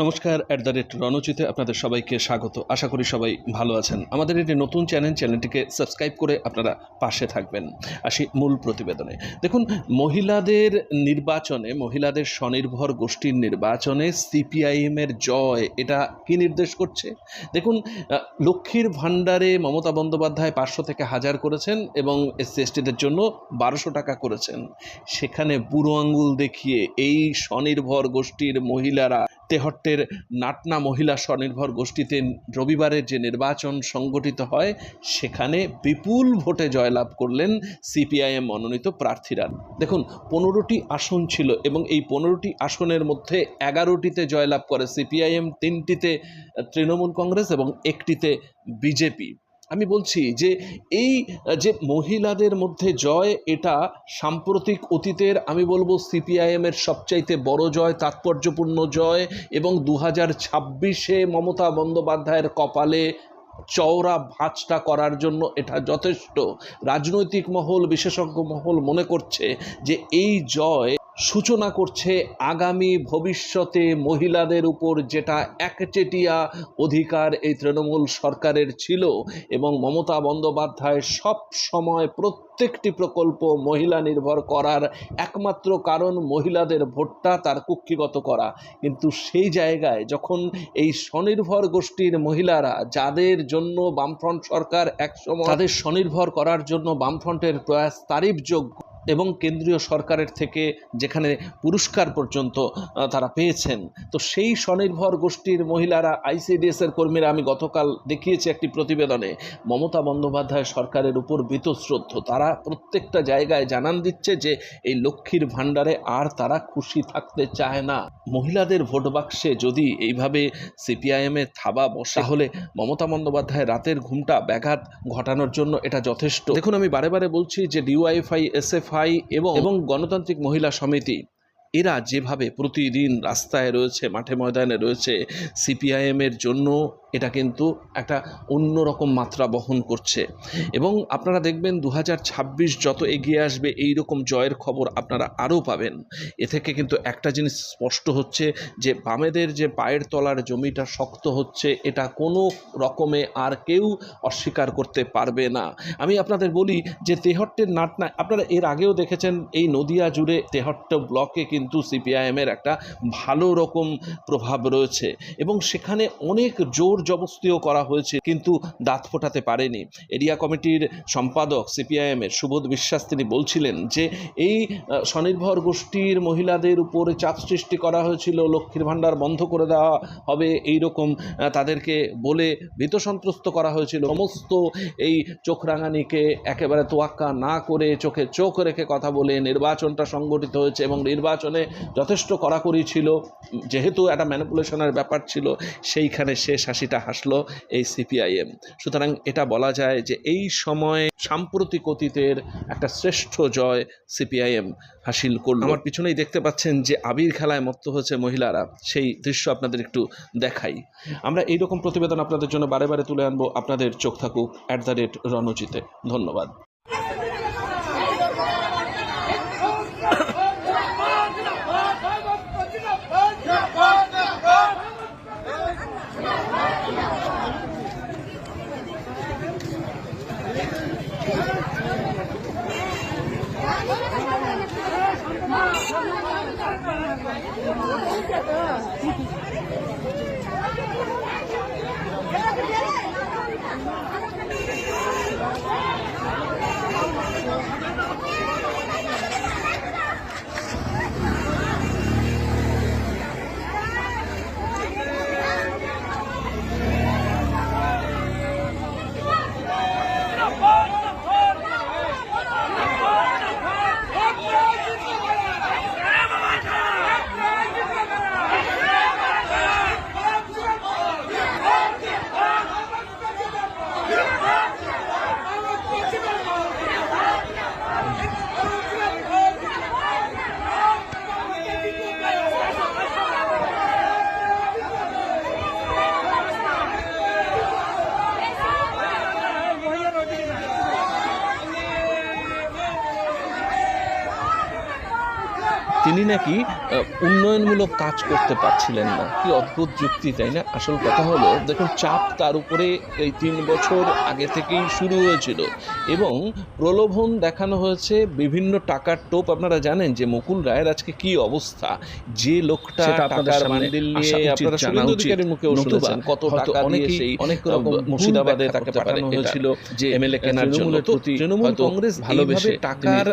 নমস্কার at the rate রণজিতে আপনাদের সবাইকে স্বাগত। আশা করি সবাই ভালো আছেন। আমাদের একটি নতুন চ্যানেল চ্যানেলটিকে সাবস্ক্রাইব করে আপনারা পাশে থাকবেন। আসি মূল প্রতিবেদনে। দেখুন, মহিলাদের নির্বাচনে, মহিলাদের স্বনির্ভর গোষ্ঠীর নির্বাচনে সিপিআইএমের জয়, এটা কি নির্দেশ করছে? দেখুন লক্ষ্মীর ভাণ্ডারে মমতা বন্দ্যোপাধ্যায় পাঁচশো থেকে হাজার করেছেন এবং এসসি এসটিদের জন্য বারোশো টাকা করেছেন। সেখানে বুড়ো আঙ্গুল দেখিয়ে এই স্বনির্ভর গোষ্ঠীর মহিলারা তেহট্টের নাটনা মহিলা স্বনির্ভর গোষ্ঠীতে রবিবারের যে নির্বাচন সংগঠিত হয়, সেখানে বিপুল ভোটে জয়লাভ করলেন সিপিআইএম মনোনীত প্রার্থীরা। দেখুন, পনেরোটি আসন ছিল এবং এই পনেরোটি আসনের মধ্যে এগারোটিতে জয়লাভ করে সিপিআইএম, তিনটিতে তৃণমূল কংগ্রেস এবং একটিতে বিজেপি। আমি বলছি যে এই, যে মহিলাদের মধ্যে জয়, এটা সাম্প্রতিক অতীতের, আমি বলব সিপিআইএমের সবচাইতে বড় জয়, তাৎপর্যপূর্ণ জয় এবং দু হাজার ছাব্বিশে মমতা বন্দ্যোপাধ্যায়ের কপালে চওড়া ভাঁজটা করার জন্য এটা যথেষ্ট। রাজনৈতিক মহল, বিশেষজ্ঞ মহল মনে করছে যে এই জয় সূচনা করছে আগামী ভবিষ্যতে মহিলাদের উপর যেটা একচেটিয়া অধিকার এই তৃণমূল সরকারের ছিল এবং মমতা বন্দ্যোপাধ্যায় সব সময় প্রত্যেকটি প্রকল্প মহিলা নির্ভর করার একমাত্র কারণ মহিলাদের ভোটটা তার কুক্ষিগত করা। কিন্তু সেই জায়গায় যখন এই স্বনির্ভর গোষ্ঠীর মহিলারা, যাদের জন্য বামফ্রন্ট সরকার একসময় তাদের স্বনির্ভর করার জন্য বামফ্রন্টের প্রয়াস তারিফযোগ্য এবং কেন্দ্রীয় সরকারের থেকে যেখানে পুরস্কার পর্যন্ত তারা পেয়েছেন। তো সেই স্বনির্ভর গোষ্ঠীর মহিলারা আইসিডিএসের কর্মীরা, আমি গতকাল দেখিয়েছি একটি প্রতিবেদনে, মমতা বন্দ্যোপাধ্যায় সরকারের উপর বীতশ্রদ্ধ। তারা প্রত্যেকটা জায়গায় জানান দিচ্ছে যে, এই লক্ষ্মীর ভাণ্ডারে আর তারা খুশি থাকতে চায় না। মহিলাদের ভোট বাক্সে যদি এইভাবে সিপিআইএমের থাবা বসা হলে মমতা বন্দ্যোপাধ্যায় রাতের ঘুমটা ব্যাঘাত ঘটানোর জন্য এটা যথেষ্ট। দেখুন, আমি বারে বারে বলছি যে ডিওয়াইফআই এসএফআই এবং এবং গণতান্ত্রিক মহিলা সমিতি। এরা যেভাবে প্রতিদিন রাস্তায় রয়েছে, মাঠে ময়দানে রয়েছে সিপিআইএমের জন্য এটা কিন্তু একটা অন্যরকম মাত্রা বহন করছে। এবং আপনারা দেখবেন দু হাজার ছাব্বিশ যত এগিয়ে আসবে এই রকম জয়ের খবর আপনারা আরও পাবেন। এ থেকে কিন্তু একটা জিনিস স্পষ্ট হচ্ছে যে, বামেদের যে পায়ের তলার জমিটা শক্ত হচ্ছে, এটা কোনো রকমে আর কেউ অস্বীকার করতে পারবে না। আমি আপনাদের বলি যে, তেহট্টের নাটনা, আপনারা এর আগেও দেখেছেন এই নদিয়া জুড়ে তেহট্ট ব্লকে কিন্তু সিপিআইএমের একটা ভালো রকম প্রভাব রয়েছে। এবং সেখানে অনেক জোর জবস্তিও করা হয়েছে, কিন্তু দাঁত ফোটাতে পারেনি। এরিয়া কমিটির সম্পাদক সিপিআইএমের সুবোধ বিশ্বাস তিনি বলছিলেন যে, এই স্বনির্ভর গোষ্ঠীর মহিলাদের উপরে চাপ সৃষ্টি করা হয়েছিল, লক্ষ্মীর ভাণ্ডার বন্ধ করে দেওয়া হবে এই রকম তাদেরকে বলে ভীত সন্ত্রস্ত করা হয়েছিল। সমস্ত এই চোখ রাঙানিকে একেবারে তোয়াক্কা না করে চোখে চোখ রেখে কথা বলে নির্বাচনটা সংগঠিত হয়েছে এবং নির্বাচনে যথেষ্ট কড়াকড়ি ছিল। যেহেতু একটা ম্যানিপুলেশনের ব্যাপার ছিল, সেইখানে শেষ হাসিটা হাসলো এই সিপিআইএম সুতরাং এটা বলা যায় যে এই সময়ে সাম্প্রতিক অতীতের একটা শ্রেষ্ঠ জয় সিপিআইএম হাসিল করল। আমার পিছনেই দেখতে পাচ্ছেন যে আবির খেলায় মত্ত হয়েছে মহিলারা। সেই দৃশ্য আপনাদের একটু দেখাই। আমরা এইরকম প্রতিবেদন আপনাদের জন্য বারে বারে তুলে আনব। আপনাদের চোখ থাকুক অ্যাট দ্য রেট রণজিতে। ধন্যবাদ। তিনি নাকি উন্নয়নমূলক কাজ করতে পারছিলেন না। কি অদ্ভুত যুক্তি তাই না? আসল কথা হলো দেখুন চাপ তার উপরে এই তিন বছর আগে থেকেই শুরু হয়েছিল এবং প্রলোভন দেখানো হয়েছে বিভিন্ন টাকার টোপ। আপনারা জানেন যে মুকুল রায়ের আজকে কি অবস্থা? যে লোকটা টাকার বান্ডিল নিয়ে আপনারা জানা অধিকারীর নতুবা শুনেছেন কত টাকা দিয়ে সেই অনেক রকম মুর্শিদাবাদে তাকে পাঠানো। হয়েছিল যে এমএলএ কেনার জন্য। তৃণমূল কংগ্রেস ভালোবেসে টাকার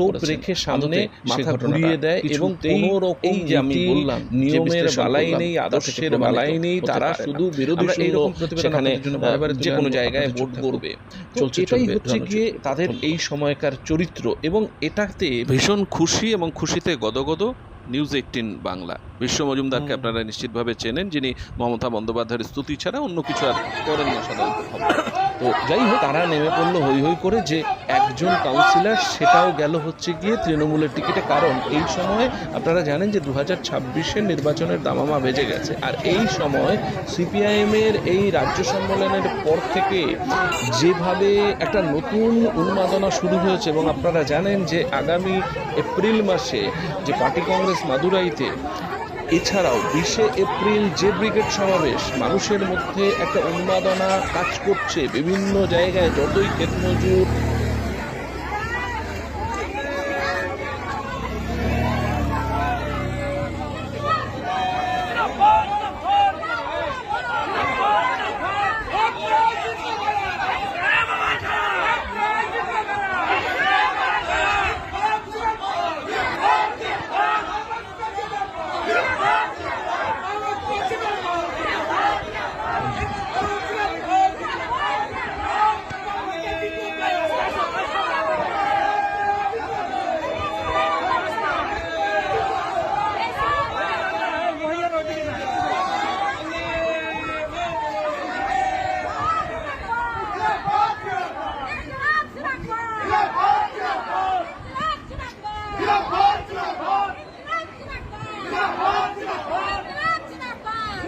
টোপ রেখে সামনে মাথা ঘুরিয়ে দেয় এবং কোনো রকম যে আমি নীতি, বললাম, নিয়মের বালাই নেই আদর্শের বালাই নেই তারা শুধু বিরোধী এইরকম সেখানে যে কোনো জায়গায় ভোট করবে। চলছে এটাই হচ্ছে। গিয়ে তাদের এই সময়কার চরিত্র এবং এটাতে ভীষণ খুশি এবং খুশিতে গদগদ নিউজ এইটিন বাংলা। বিশ্ব মজুমদারকে আপনারা নিশ্চিতভাবে চেনেন যিনি মমতা বন্দ্যোপাধ্যায়ের স্তুতি ছাড়া অন্য কিছু আর করেন না সাধারণত। তো যাই হোক তারা নেমে পড়ল হই হই করে যে একজন কাউন্সিলর সেটাও গেল হচ্ছে গিয়ে তৃণমূলের টিকিটে কারণ এই সময় আপনারা জানেন যে দু হাজার ছাব্বিশের নির্বাচনের দামামা বেজে গেছে। আর এই সময় সিপিআইএমের এই রাজ্য সম্মেলনের পর থেকে যেভাবে একটা নতুন উন্মাদনা শুরু হয়েছে এবং আপনারা জানেন যে আগামী এপ্রিল মাসে যে পার্টি কংগ্রেস মাদুরাইতে এছাড়াও বিশে এপ্রিল যে ব্রিগেড সমাবেশ, মানুষের মধ্যে একটা উন্মাদনা কাজ করছে বিভিন্ন জায়গায়, যতই ক্ষেত মজুর